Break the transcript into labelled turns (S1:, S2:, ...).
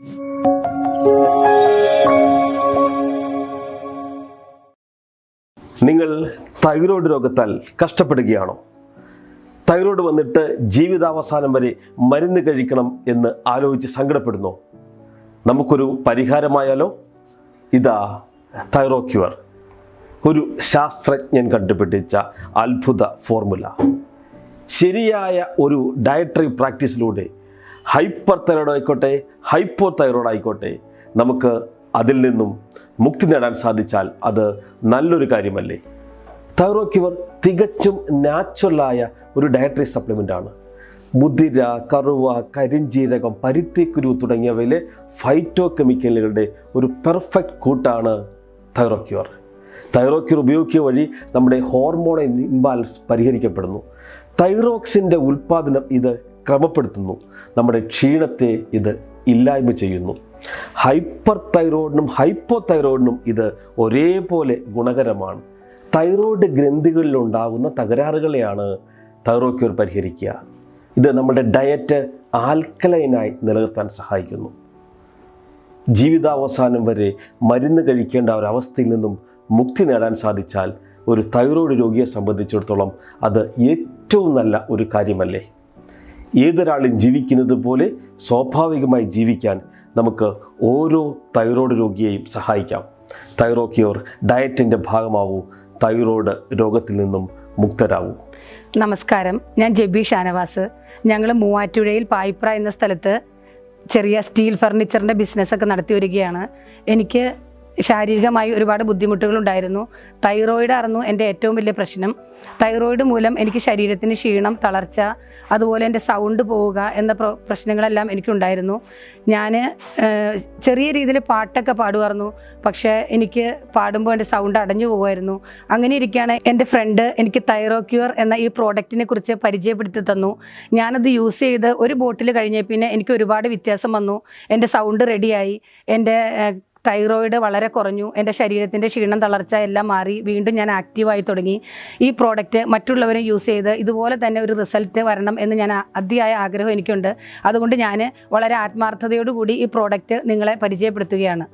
S1: നിങ്ങൾ thyroid രോഗത്താൽ കഷ്ടപ്പെടുകയാണോ? Thyroid വന്നിട്ട് ജീവിതാവസാനം വരെ മരുന്ന് കഴിക്കണം എന്ന് ആലോചിച്ച് സങ്കടപ്പെടുന്നു? നമുക്കൊരു പരിഹാരമായാലോ? ഇതാ തൈറോക്യുവർ ഒരു ശാസ്ത്രജ്ഞൻ കണ്ടുപിടിച്ച അത്ഭുത ഫോർമുല. ശരിയായ ഒരു ഡയറ്ററി പ്രാക്ടീസിലൂടെ ഹൈപ്പർ തൈറോയ്ഡ് ആയിക്കോട്ടെ ഹൈപ്പോ തൈറോയ്ഡ് ആയിക്കോട്ടെ നമുക്ക് അതിൽ നിന്നും മുക്തി നേടാൻ സാധിച്ചാൽ അത് നല്ലൊരു കാര്യമല്ലേ? തൈറോക്യുവർ തികച്ചും നാച്ചുറലായ ഒരു ഡയറ്ററി സപ്ലിമെന്റ് ആണ്. മുതിര കറുവ കരിഞ്ജീരകം പരുത്തിക്കുരു തുടങ്ങിയവയിലെ ഫൈറ്റോ കെമിക്കലുകളുടെ ഒരു പെർഫെക്റ്റ് കൂട്ടാണ് തൈറോക്യുവർ തൈറോക്യുർ ഉപയോഗിക്കുക വഴി നമ്മുടെ ഹോർമോൺ ഇംബാലൻസ് പരിഹരിക്കപ്പെടുന്നു. തൈറോക്സിന്റെ ഉൽപ്പാദനം ഇത് ക്രമപ്പെടുത്തുന്നു. നമ്മുടെ ക്ഷീണത്തെ ഇത് ഇല്ലായ്മ ചെയ്യുന്നു. ഹൈപ്പർ തൈറോയിഡിനും ഹൈപ്പോ തൈറോയിഡിനും ഇത് ഒരേപോലെ ഗുണകരമാണ്. തൈറോയിഡ് ഗ്രന്ഥികളിൽ ഉണ്ടാകുന്ന തകരാറുകളെയാണ് തൈറോക്യൂർ പരിഹരിക്കുക. ഇത് നമ്മുടെ ഡയറ്റ് ആൽക്കലൈനായി നിലനിർത്താൻ സഹായിക്കുന്നു. ജീവിതാവസാനം വരെ മരുന്ന് കഴിക്കേണ്ട ഒരവസ്ഥയിൽ നിന്നും മുക്തി നേടാൻ സാധിച്ചാൽ ഒരു തൈറോയ്ഡ് രോഗിയെ സംബന്ധിച്ചിടത്തോളം അത് ഏറ്റവും നല്ല ഒരു കാര്യമല്ലേ? ഏതൊരാളും ജീവിക്കുന്നത് പോലെ സ്വാഭാവികമായി ജീവിക്കാൻ നമുക്ക് ഓരോ തൈറോയ്ഡ് രോഗിയെയും സഹായിക്കാം. തൈറോക്യൂർ ഡയറ്റിന്റെ ഭാഗമാവൂ തൈറോയ്ഡ് രോഗത്തിൽ നിന്നും മുക്തരാവൂ.
S2: നമസ്കാരം. ഞാൻ ജെബി ഷാനവാസ്. ഞങ്ങൾ മൂവാറ്റുപുഴയിൽ പായിപ്ര എന്ന സ്ഥലത്ത് ചെറിയ സ്റ്റീൽ ഫർണിച്ചറിന്റെ ബിസിനസ്സൊക്കെ നടത്തി വരികയാണ്. എനിക്ക് ശാരീരികമായി ഒരുപാട് ബുദ്ധിമുട്ടുകളുണ്ടായിരുന്നു. തൈറോയിഡ് ആയിരുന്നു എന്റെ ഏറ്റവും വലിയ പ്രശ്നം. തൈറോയിഡ് മൂലം എനിക്ക് ശരീരത്തിന് ക്ഷീണം തളർച്ച അതുപോലെ എന്റെ സൗണ്ട് പോവുക എന്ന പ്ര- പ്രശ്നങ്ങളെല്ലാം എനിക്കുണ്ടായിരുന്നു. ഞാൻ ചെറിയ രീതിയിൽ പാട്ടൊക്കെ പാടുമായിരുന്നു. പക്ഷേ എനിക്ക് പാടുമ്പോൾ എന്റെ സൗണ്ട് അടഞ്ഞു പോകുമായിരുന്നു. അങ്ങനെ ഇരിക്കുകയാണ് എന്റെ ഫ്രണ്ട് എനിക്ക് തൈറോക്യൂർ എന്ന ഈ പ്രോഡക്റ്റിനെ കുറിച്ച് പരിചയപ്പെടുത്തി തന്നു. ഞാനത് യൂസ് ചെയ്ത് ഒരു ബോട്ടിൽ കഴിഞ്ഞ പിന്നെ എനിക്ക് ഒരുപാട് വ്യത്യാസം വന്നു. എന്റെ സൗണ്ട് റെഡിയായി. എന്റെ തൈറോയിഡ് വളരെ കുറഞ്ഞു എന്റെ ശരീരത്തിന്റെ ക്ഷീണം തളർച്ച എല്ലാം മാറി വീണ്ടും ഞാൻ ആക്റ്റീവായി തുടങ്ങി. ഈ പ്രോഡക്റ്റ് മറ്റുള്ളവരും യൂസ് ചെയ്ത് ഇതുപോലെ തന്നെ ഒരു റിസൾട്ട് വരണം എന്ന് ഞാൻ അതിയായ ആഗ്രഹം എനിക്കുണ്ട്. അതുകൊണ്ട് ഞാൻ വളരെ ആത്മാർത്ഥതയോടുകൂടി ഈ പ്രോഡക്റ്റ് നിങ്ങളെ പരിചയപ്പെടുത്തുകയാണ്.